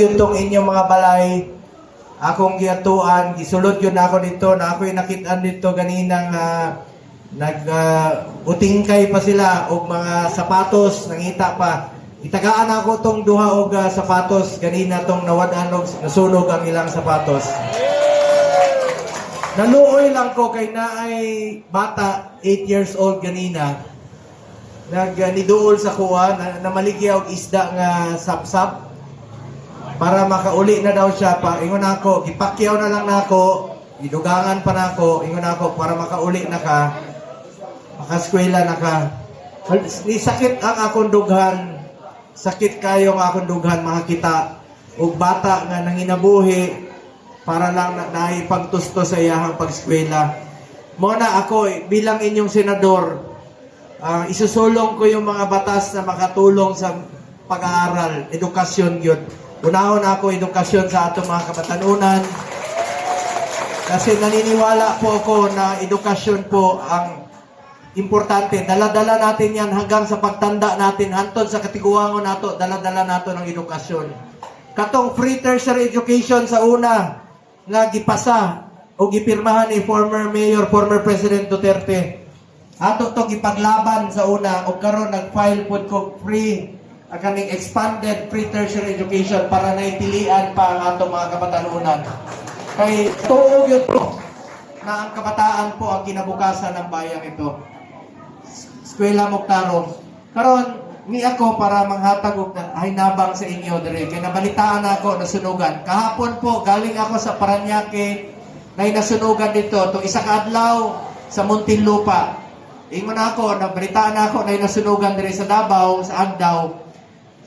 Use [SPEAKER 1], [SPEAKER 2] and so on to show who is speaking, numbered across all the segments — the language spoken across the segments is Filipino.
[SPEAKER 1] Yun tong inyong mga balay, akong giyatuan, gisulod yun ako dito, na ako'y nakitaan dito ganinang uh, nag ah, utingkay pa sila og mga sapatos nangita pa. Itagaan ako tong duha og ah, sapatos ganina tong nawad-an og nasunog ang ilang sapatos. Naluoy lang ko kay naay bata 8 years old ganina. Nag uh, niduol sa kuha na, namaligya og isda nga sapsap para makauli na daw siya pa ingon ako gipakyaw na lang nako gidugangan pa nako ingon ako para makauli na ka makaskwela na ka. Ni sakit ang akong dughan sakit kayo ang akong dughan makakita og bata nga nanginabuhi para lang na naipagtusto sa iyahang pagskwela mo na ako bilang inyong senador ah, isusulong ko yung mga batas na makatulong sa pag-aaral edukasyon yun unahon ako edukasyon sa atong mga kabatanunan kasi naniniwala po ako na edukasyon po ang importante. Dala-dala natin yan hanggang sa pagtanda natin. Hantod sa katiguangon nato, dala-dala nato ng edukasyon. Katong free tertiary education sa una nga gipasa o gipirmahan ni former mayor, former president Duterte. Ato to gipaglaban sa una o karon nag-file pod ko free kaning expanded free tertiary education para naitilian pa ang atong mga kabatanunan. Kay tuog yun po na ang kabataan po ang kinabukasan ng bayang ito. Eskwela Moktaro. Karon ni ako para manghatag og ay nabang sa inyo dire kay nabalitaan ako nasunugan. Kahapon po galing ako sa Paranaque nay nasunugan dito to isa ka adlaw sa Muntinlupa. Ingon ako, nabalitaan ako na nasunugan dire sa Davao, sa Agdao.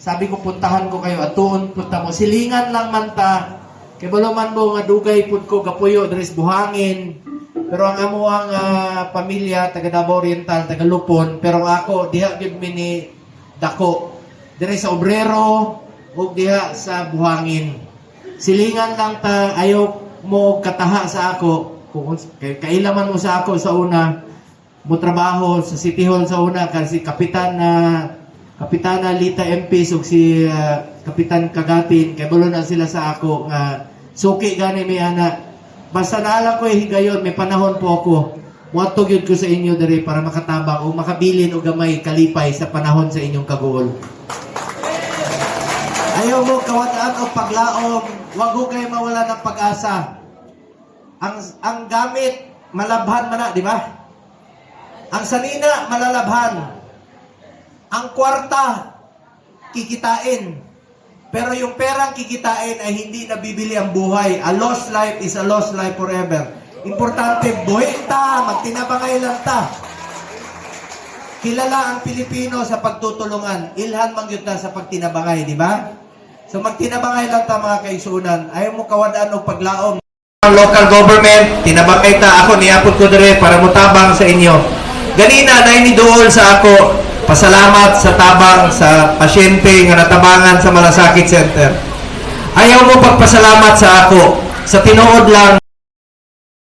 [SPEAKER 1] Sabi ko puntahan ko kayo at tuon punta mo. Silingan lang man ta. Kay man mo nga dugay pud ko gapuyo dire sa buhangin. Pero ang amo ang ah, pamilya taga Davao Oriental, taga Lupon, pero ako diha gyud mi ni dako dire sa obrero ug diha sa buhangin. Silingan lang ta ayo mo kataha sa ako kung kailaman mo sa ako sa una mo trabaho sa City Hall sa una kasi kapitan na Kapitana Lita MP ug si ah, Kapitan Kagatin kay bulo na sila sa ako nga suki gani mi ana basta naalam ko eh, higayon may panahon po ako Muadtog yun ko sa inyo diri para makatabang o makabilin o gamay kalipay sa panahon sa inyong kagool. Ayaw mo kawataan o paglaom, wag ho kayo mawala ng pag-asa. Ang ang gamit malabhan man na, di ba? Ang sanina malalabhan. Ang kwarta kikitain. Pero yung perang kikitain ay hindi nabibili ang buhay. A lost life is a lost life forever. Importante, buhay ta, magtinabangay lang ta. Kilala ang Pilipino sa pagtutulungan. Ilhan man yun ta sa pagtinabangay, di ba? So magtinabangay lang ta mga kaisunan. Ayaw mo kawadaan o paglaom. Local government, tinabangay ta ako, niapot ko dire para mutabang sa inyo. Ganina, na iniduol sa ako, pasalamat sa tabang sa pasyente nga natabangan sa Malasakit Center. Ayaw mo pagpasalamat sa ako. Sa tinuod lang,